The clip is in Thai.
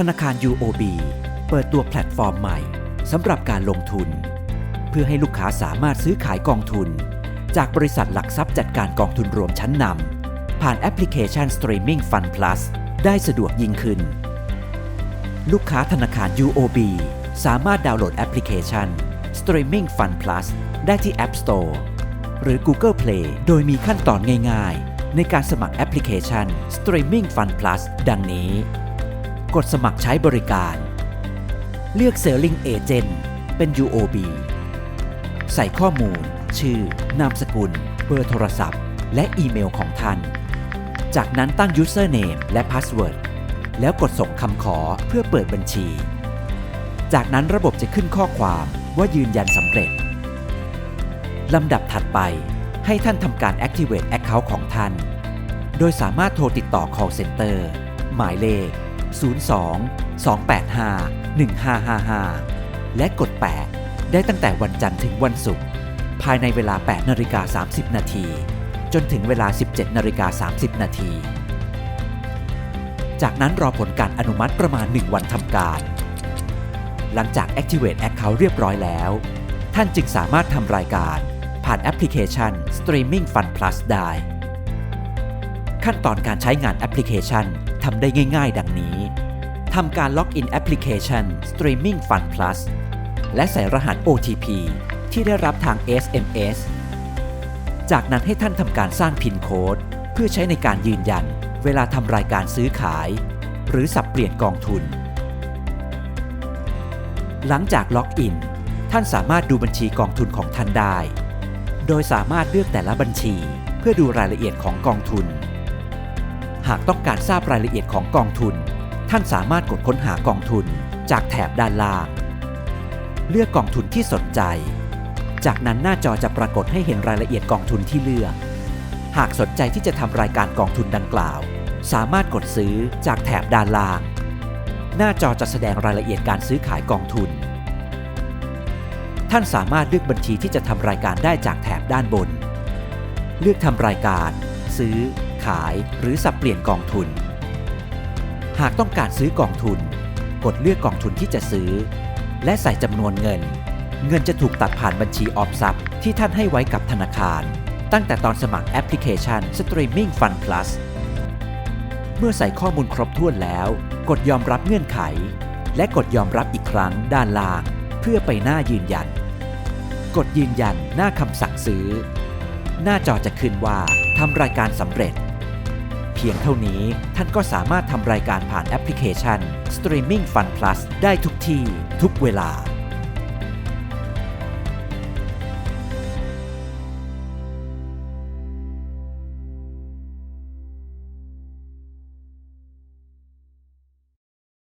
ธนาคาร UOB เปิดตัวแพลตฟอร์มใหม่สำหรับการลงทุน เพื่อให้ลูกค้าสามารถซื้อขายกองทุน จากบริษัทหลักทรัพย์จัดการกองทุนรวมชั้นนำผ่านแอปพลิเคชัน Streaming Fund Plus ได้สะดวกยิ่งขึ้น ลูกค้าธนาคาร UOB สามารถดาวน์โหลดแอปพลิเคชัน Streaming Fund Plus ได้ที่ App Store หรือ Google Play โดยมีขั้นตอนง่าย ๆ ในการสมัครแอปพลิเคชัน Streaming Fund Plus ดังนี้ กดสมัครใช้บริการ เลือก Selling Agent เป็น UOB ใส่ข้อมูล ชื่อ นามสกุล เบอร์โทรศัพท์ และอีเมลของท่าน จากนั้นตั้ง Username และ Password แล้วกดส่งคำขอเพื่อเปิดบัญชี จากนั้นระบบจะขึ้นข้อความว่ายืนยันสำเร็จ ลำดับถัดไปให้ท่านทำการ Activate Account ของท่าน โดยสามารถโทรติดต่อ Call Center หมายเลข 02 285 1555 และกด 8 ได้ตั้งแต่วันจันทร์ถึงวันศุกร์ภายในเวลา 8นาฬิกา30 นาที จนถึงเวลา 17นาฬิกา30 นาที จากนั้นรอผลการอนุมัติประมาณ 1 วันทำการ หลังจาก Activate Account เรียบร้อยแล้ว ท่านจึงสามารถทำรายการผ่านแอปพลิเคชัน Streaming Fun Plus ได้ ขั้นตอนการใช้งานแอปพลิเคชันทำได้ง่าย ๆ ดังนี้ ทำการล็อกอินแอปพลิเคชัน Streaming Fund Plus และใส่รหัส OTP ที่ได้รับทาง SMS จากนั้นให้ท่านทำการสร้างพินโค้ดเพื่อใช้ในการยืนยัน เวลาทำรายการซื้อขาย หรือสับเปลี่ยนกองทุน หลังจากล็อกอิน ท่านสามารถดูบัญชีกองทุนของท่านได้ โดยสามารถเลือกแต่ละบัญชีเพื่อดูรายละเอียดของกองทุน หากต้องการทราบรายละเอียดของกองทุน ท่านสามารถกดค้นหากองทุนจากแถบด้านล่าง เลือกกองทุนที่สนใจ จากนั้นหน้าจอจะปรากฏให้เห็นรายละเอียดกองทุนที่เลือก หากสนใจที่จะทำรายการกองทุนดังกล่าว สามารถกดซื้อจากแถบด้านล่าง หน้าจอจะแสดงรายละเอียดการซื้อขายกองทุน ท่านสามารถเลือกบัญชีที่จะทำรายการได้จากแถบด้านบน เลือกทำรายการ ซื้อ ขายหรือสับเปลี่ยนกองทุน หากต้องการซื้อกองทุน กดเลือกกองทุนที่จะซื้อ และใส่จำนวนเงิน เงินจะถูกตัดผ่านบัญชีออมทรัพย์ที่ท่านให้ไว้กับธนาคาร ตั้งแต่ตอนสมัครแอปพลิเคชัน Streaming Fund Plus เมื่อใส่ข้อมูลครบถ้วนแล้ว กดยอมรับเงื่อนไข และกดยอมรับอีกครั้งด้านล่าง เพื่อไปหน้ายืนยัน กดยืนยันหน้าคำสั่งซื้อ หน้าจอจะขึ้นว่าทำรายการสำเร็จ เพียงเท่านี้ท่านก็สามารถทำรายการผ่านแอปพลิเคชัน Streaming Fun Plus ได้ทุกที่ ทุกเวลา